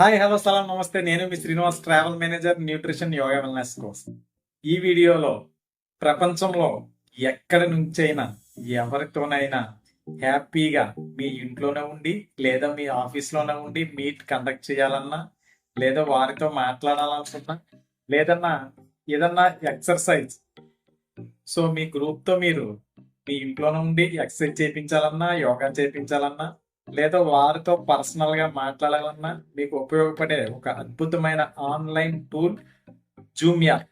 Hi hello సలాం నమస్తే. నేను మీ Srinivas travel manager nutrition yoga wellness course. ఈ వీడియోలో ప్రపంచంలో ఎక్కడి నుంచైనా ఎవరితోనైనా హ్యాపీగా మీ ఇంట్లోనే ఉండి లేదా మీ ఆఫీస్లోనే ఉండి మీట్ కండక్ట్ చేయాలన్నా లేదా వారితో మాట్లాడాలనుకున్నా లేదన్నా ఏదన్నా ఎక్సర్సైజ్. సో మీ గ్రూప్తో మీరు మీ ఇంట్లోనే ఉండి ఎక్సర్సైజ్ చేయించాలన్నా యోగా చేయించాలన్నా లేదా వారితో పర్సనల్గా మాట్లాడాలన్నా మీకు ఉపయోగపడే ఒక అద్భుతమైన ఆన్లైన్ టూల్ జూమ్ యాప్.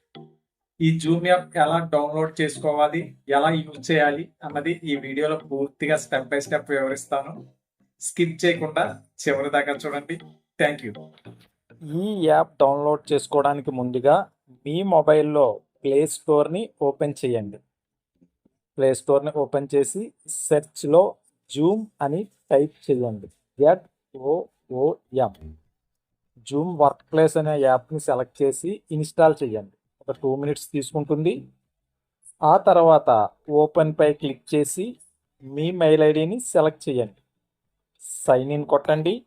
ఈ జూమ్ యాప్ ఎలా డౌన్లోడ్ చేసుకోవాలి ఎలా యూజ్ చేయాలి అన్నది ఈ వీడియోలో పూర్తిగా స్టెప్ బై స్టెప్ వివరిస్తాను. స్కిప్ చేయకుండా చివరి దాకా చూడండి. Thank you. ఈ యాప్ డౌన్లోడ్ చేసుకోవడానికి ముందుగా మీ మొబైల్లో ప్లే స్టోర్ని ఓపెన్ చేయండి. ప్లే స్టోర్ని ఓపెన్ చేసి సెర్చ్లో జూమ్ అని టైప్ చేయండి. Z O O M Zoom workplace అనే యాప్ని సెలెక్ట్ చేసి ఇన్స్టాల్ చేయండి. ఒక టూ మినిట్స్ తీసుకుంటుంది. ఆ తర్వాత ఓపెన్ పై క్లిక్ చేసి మీ మెయిల్ ఐడిని సెలెక్ట్ చేయండి. సైన్ ఇన్ కొట్టండి.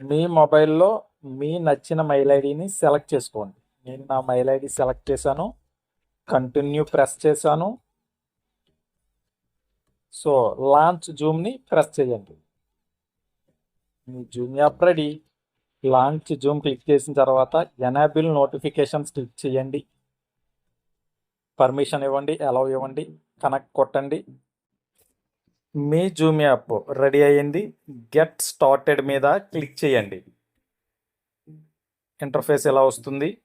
మీ మొబైల్లో మీ నచ్చిన మెయిల్ ఐడిని సెలెక్ట్ చేసుకోండి. నేను నా మెయిల్ ఐడి సెలెక్ట్ చేశాను. కంటిన్యూ ప్రెస్ చేశాను. సో లాంచ్ జూమ్ని ప్రెస్ చేయండి. మీ Zoom app ready. Launch Zoom click చేసిన తర్వాత ఎనాబిల్ నోటిఫికేషన్స్ క్లిక్ చేయండి. పర్మిషన్ ఇవ్వండి అలౌ ఇవ్వండి కనెక్ట్ కొట్టండి. మీ జూమ్ యాప్ రెడీ అయ్యింది. గెట్ స్టార్టెడ్ మీద క్లిక్ చేయండి. ఇంటర్ఫేస్ ఎలా వస్తుంది?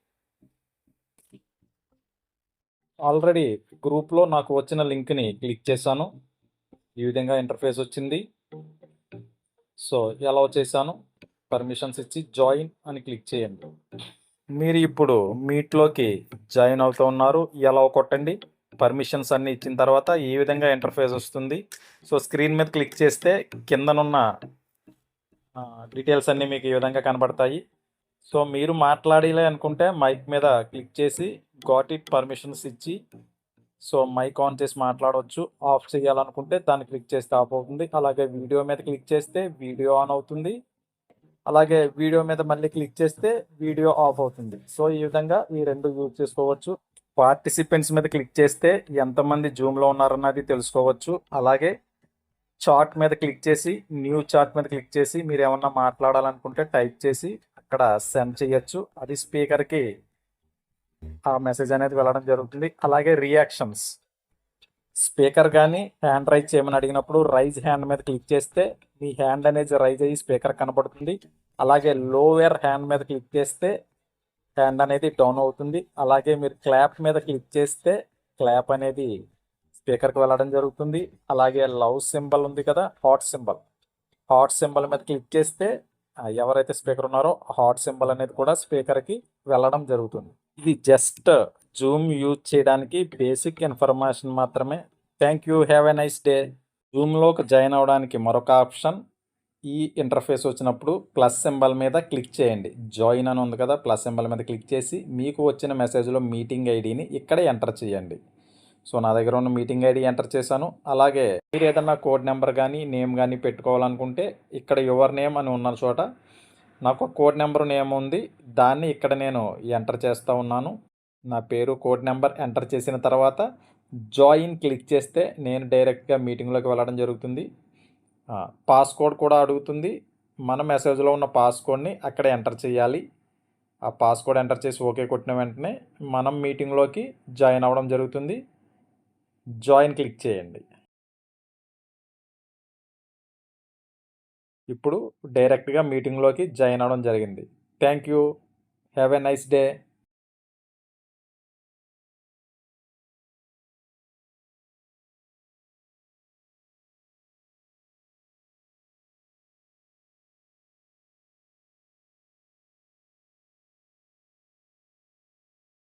ఆల్రెడీ గ్రూప్లో నాకు వచ్చిన లింక్ని క్లిక్ చేశాను. ఈ విధంగా ఇంటర్ఫేస్ వచ్చింది. సో ఎలా చేశాను పర్మిషన్స్ ఇచ్చి జాయిన్ అని క్లిక్ చేయండి. మీరు ఇప్పుడు మీట్లోకి జాయిన్ అవుతూ ఉన్నారు. ఎలా కొట్టండి? పర్మిషన్స్ అన్ని ఇచ్చిన తర్వాత ఈ విధంగా ఇంటర్ఫేస్ వస్తుంది. సో స్క్రీన్ మీద క్లిక్ చేస్తే కిందనున్న డీటెయిల్స్ అన్నీ మీకు ఈ విధంగా కనబడతాయి. సో మీరు మాట్లాడాలి అనుకుంటే మైక్ మీద క్లిక్ చేసి గాట్ ఇట్ పర్మిషన్స్ ఇచ్చి సో మైక్ ఆన్ చేసి మాట్లాడవచ్చు ఆఫ్ చేయాలనుకుంటే దాన్ని క్లిక్ చేస్తే ఆఫ్ అవుతుంది. అలాగే వీడియో మీద క్లిక్ చేస్తే వీడియో ఆన్ అవుతుంది. అలాగే వీడియో మీద మళ్ళీ క్లిక్ చేస్తే వీడియో ఆఫ్ అవుతుంది. సో ఈ విధంగా ఈ రెండు యూజ్ చేసుకోవచ్చు. పార్టిసిపెంట్స్ మీద క్లిక్ చేస్తే ఎంతమంది జూమ్లో ఉన్నారన్నది తెలుసుకోవచ్చు. అలాగే చార్ట్ మీద క్లిక్ చేసి న్యూ చార్ట్ మీద క్లిక్ చేసి మీరు ఏమన్నా మాట్లాడాలనుకుంటే టైప్ చేసి అక్కడ సెండ్ చేయొచ్చు. అది స్పీకర్కి ఆ మెసేజ్ అనేది వెళ్ళడం జరుగుతుంది. అలాగే రియాక్షన్స్ స్పీకర్ కానీ హ్యాండ్ రైజ్ చేయమని అడిగినప్పుడు రైజ్ హ్యాండ్ మీద క్లిక్ చేస్తే మీ హ్యాండ్ అనేది రైజ్ అయ్యి స్పీకర్ కనబడుతుంది అలాగే లోయర్ హ్యాండ్ మీద క్లిక్ చేస్తే హ్యాండ్ అనేది డౌన్ అవుతుంది. అలాగే మీరు క్లాప్ మీద క్లిక్ చేస్తే క్లాప్ అనేది స్పీకర్కి వెళ్ళడం జరుగుతుంది. అలాగే లవ్ సింబల్ ఉంది కదా హాట్ సింబల్ హాట్ సింబల్ మీద క్లిక్ చేస్తే ఎవరైతే స్పీకర్ ఉన్నారో హాట్ సింబల్ అనేది కూడా స్పీకర్కి వెళ్ళడం జరుగుతుంది. ఇది జస్ట్ జూమ్ యూజ్ చేయడానికి బేసిక్ ఇన్ఫర్మేషన్ మాత్రమే. Thank you. Have a nice day. జూమ్లోకి join అవ్వడానికి మరొక ఆప్షన్. ఈ ఇంటర్ఫేస్ వచ్చినప్పుడు ప్లస్ సింబల్ మీద క్లిక్ చేయండి. జాయిన్ అని ఉంది కదా ప్లస్ సింబల్ మీద క్లిక్ చేసి మీకు వచ్చిన మెసేజ్లో మీటింగ్ ఐడిని ఇక్కడ ఎంటర్ చేయండి. సో నా దగ్గర ఉన్న మీటింగ్ ఐడి ఎంటర్ చేశాను. అలాగే మీరు ఏదన్నా కోడ్ నెంబర్ కానీ నేమ్ కానీ పెట్టుకోవాలనుకుంటే ఇక్కడ యువర్ నేమ్ అని ఉన్న చోట నాకు కోడ్ నెంబర్ నేమ్ ఉంది దాన్ని ఇక్కడ నేను ఎంటర్ చేస్తూ ఉన్నాను. నా పేరు కోడ్ నెంబర్ ఎంటర్ చేసిన తర్వాత జాయిన్ క్లిక్ చేస్తే నేను డైరెక్ట్గా మీటింగ్లోకి వెళ్ళడం జరుగుతుంది. పాస్కోడ్ కూడా అడుగుతుంది. మన మెసేజ్లో ఉన్న పాస్కోడ్ని అక్కడ ఎంటర్ చేయాలి. ఆ పాస్కోడ్ ఎంటర్ చేసి ఓకే కొట్టిన వెంటనే మనం మీటింగ్లోకి జాయిన్ అవ్వడం జరుగుతుంది. జాయిన్ క్లిక్ చేయండి. ఇప్పుడు డైరెక్ట్గా మీటింగ్లోకి జాయిన్ అవ్వడం జరిగింది. Thank you have a nice day.